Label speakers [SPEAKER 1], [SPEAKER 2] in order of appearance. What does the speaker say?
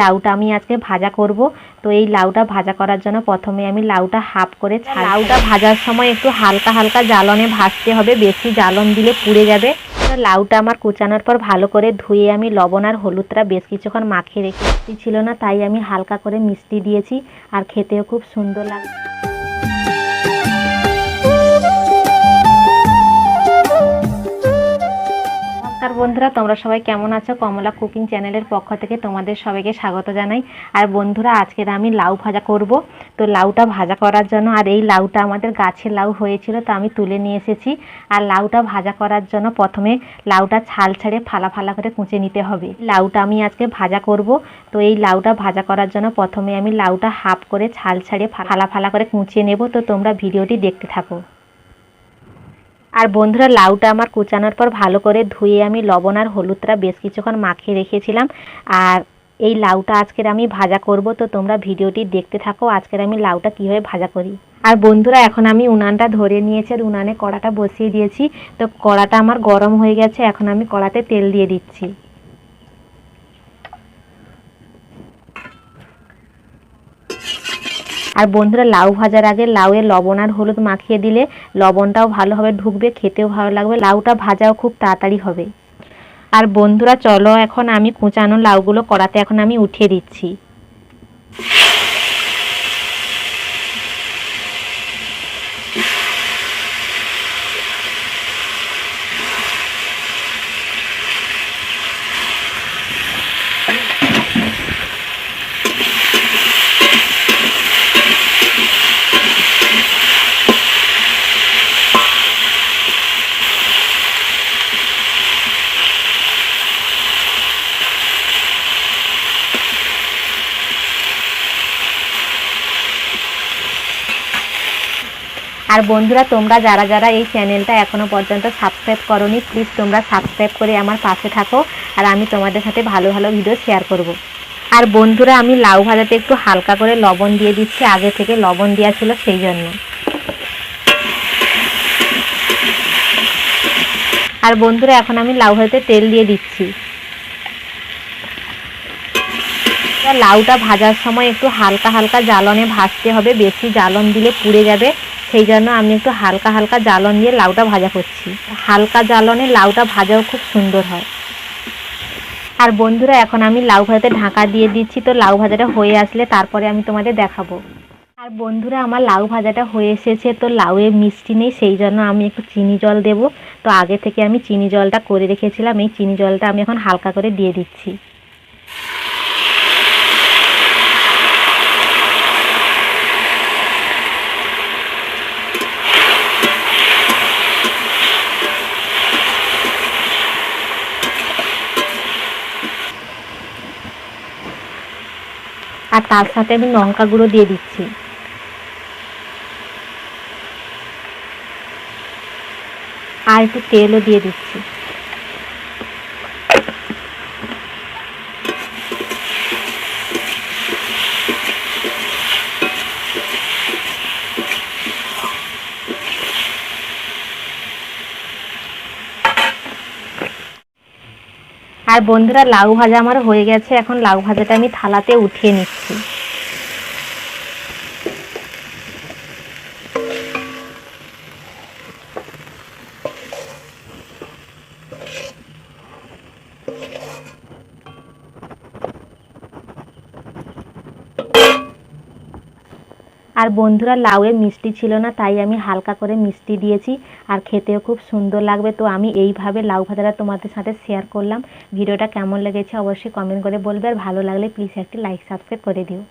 [SPEAKER 1] লাউটা আমি আজকে ভাজা করব। তো এই লাউটা ভাজা করার জন্য প্রথমে আমি লাউটা হাফ করে লাউটা ভাজার সময় একটু হালকা হালকা জ্বালনে ভাজতে হবে, বেশি জ্বালন দিলে পুড়ে যাবে। লাউটা আমার কুচানোর পর ভালো করে ধুয়ে আমি লবণ আর হলুদটা বেশ কিছুক্ষণ মাখিয়ে রেখে ছিল না, তাই আমি হালকা করে মিষ্টি দিয়েছি আর খেতেও খুব সুন্দর লাগে বন্ধুরা, তোমরা সবাই কেমন আছো? কমলা কুকিং চ্যানেলের পক্ষ থেকে তোমাদের সবাইকে স্বাগত জানাই। আর বন্ধুরা, আজকের আমি লাউ ভাজা করব। তো লাউটা ভাজা করার জন্য, আর এই লাউটা আমাদের গাছের লাউ হয়েছিল, তো আমি তুলে নিয়ে এসেছি। আর লাউটা ভাজা করার জন্য প্রথমে লাউটা ছাল ছেড়ে ফালা ফালা করে কুঁচে নিতে হবে। লাউটা আমি আজকে ভাজা করব। তো এই লাউটা ভাজা করার জন্য প্রথমে আমি লাউটা হাফ করে ছাল ছেড়ে ফালা ফালা করে কুঁচিয়ে নেব। তো তোমরা ভিডিওটি দেখতে থাকো। আর বন্ধুরা, লাউটা আমার কুচানোর পর ভালো করে ধুয়ে আমি লবণ আর হলুদটা বেশ কিছুক্ষণ মাখিয়ে রেখেছিলাম। আর এই লাউটা আজকের আমি ভাজা করব, তো তোমরা ভিডিওটি দেখতে থাকো আজকের আমি লাউটা কীভাবে ভাজা করি। আর বন্ধুরা, এখন আমি উনানটা ধরে নিয়েছি আর উনানে কড়াটা বসিয়ে দিয়েছি। তো কড়াটা আমার গরম হয়ে গেছে, এখন আমি কড়াতে তেল দিয়ে দিচ্ছি। আর বন্ধুরা, লাউ ভাজার আগে লাউয়ে লবণ আর হলুদ মাখিয়ে দিলে লবণটাও ভালোভাবে ঢুকবে, খেতেও ভালো লাগবে, লাউটা ভাজাও খুব তাড়াতাড়ি হবে। আর বন্ধুরা, চলো এখন আমি কুচানো লাউগুলো কড়াতে এখন আমি উঠিয়ে দিচ্ছি। আর বন্ধুরা, তোমরা যারা যারা এই চ্যানেলটা এখনও পর্যন্ত সাবস্ক্রাইব করনি প্লিজ তোমরা সাবস্ক্রাইব করে আমার পাশে থাকো আর আমি তোমাদের সাথে ভালো ভালো ভিডিও শেয়ার করব। আর বন্ধুরা, আমি লাউ ভাজাতে একটু হালকা করে লবণ দিয়ে দিচ্ছি, আগে থেকে লবণ দেওয়া ছিল সেই জন্য। আর বন্ধুরা, এখন আমি লাউ ভাজাতে তেল দিয়ে দিচ্ছি। লাউটা ভাজার সময় একটু হালকা হালকা জ্বালনে ভাজতে হবে, বেশি জ্বালন দিলে পুড়ে যাবে। সেই জন্য আমি একটু হালকা হালকা জ্বালন দিয়ে লাউটা ভাজা করছি। হালকা জ্বালনে লাউটা ভাজাও খুব সুন্দর হয়। আর বন্ধুরা, এখন আমি লাউ ভাজাতে ঢাকা দিয়ে দিচ্ছি, তো লাউ ভাজাটা হয়ে আসলে তারপরে আমি তোমাদের দেখাবো। আর বন্ধুরা, আমার লাউ ভাজাটা হয়ে এসেছে, তো লাউয়ে মিষ্টি নেই, সেই জন্য আমি একটু চিনি জল দেব। তো আগে থেকে আমি চিনি জলটা করে রেখেছিলাম, এই চিনি জলটা আমি এখন হালকা করে দিয়ে দিচ্ছি। আর তার সাথে আমি লঙ্কা গুঁড়ো দিয়ে দিচ্ছি। আর একটু তেলও দিয়ে দিচ্ছি। আর বন্ধুরা লাউ ভাজা আমার হয়ে গেছে। এখন লাউ ভাজাটা আমি থালাতে উঠিয়ে নিচ্ছি। আর বন্ধুরা লাউয়ে মিষ্টি ছিল না, তাই আমি হালকা করে মিষ্টি দিয়েছি আর খেতেও খুব সুন্দর লাগবে। তো আমি এইভাবে লাউ ভাজাটা তোমাদের সাথে শেয়ার করলাম। ভিডিওটা কেমন লেগেছে অবশ্যই কমেন্ট করে বলবে আর ভালো লাগলে প্লিজ একটি লাইক সাবস্ক্রাইব করে দিও।